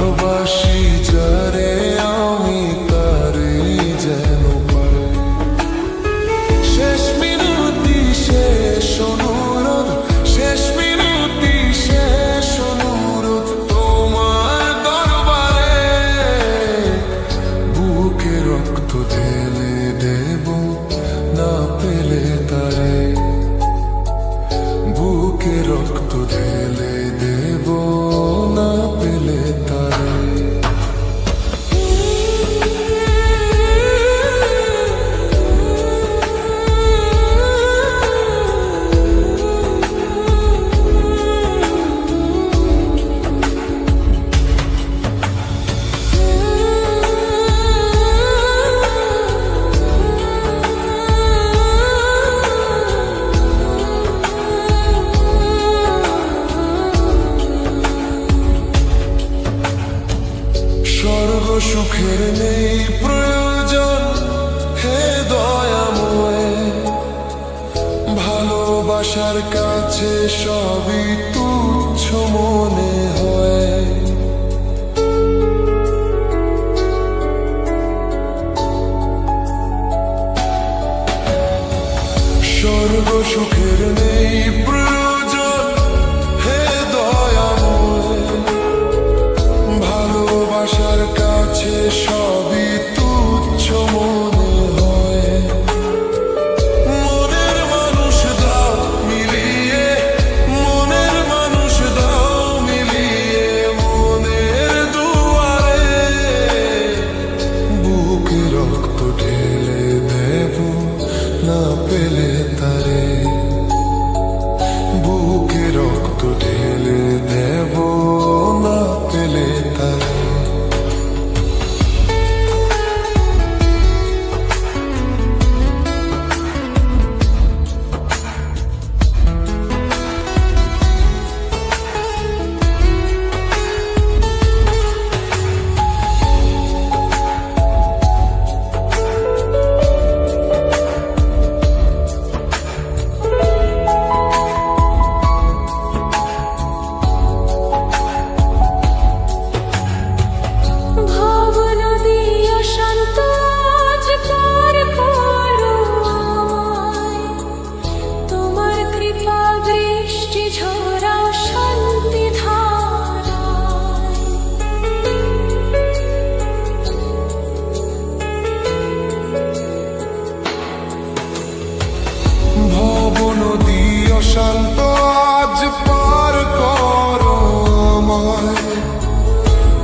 ভালোবাসি যায় স্বর্গ সুখের নেই প্রয়োজন। হে ভালোবাসার কাছে সবই তুচ্ছ মনে হয়। স্বর্গ সুখের নেই প্রয়োজন।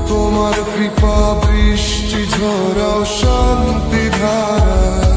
তোমার কৃপা বৃষ্টি ঝরাও শান্তি ধারা।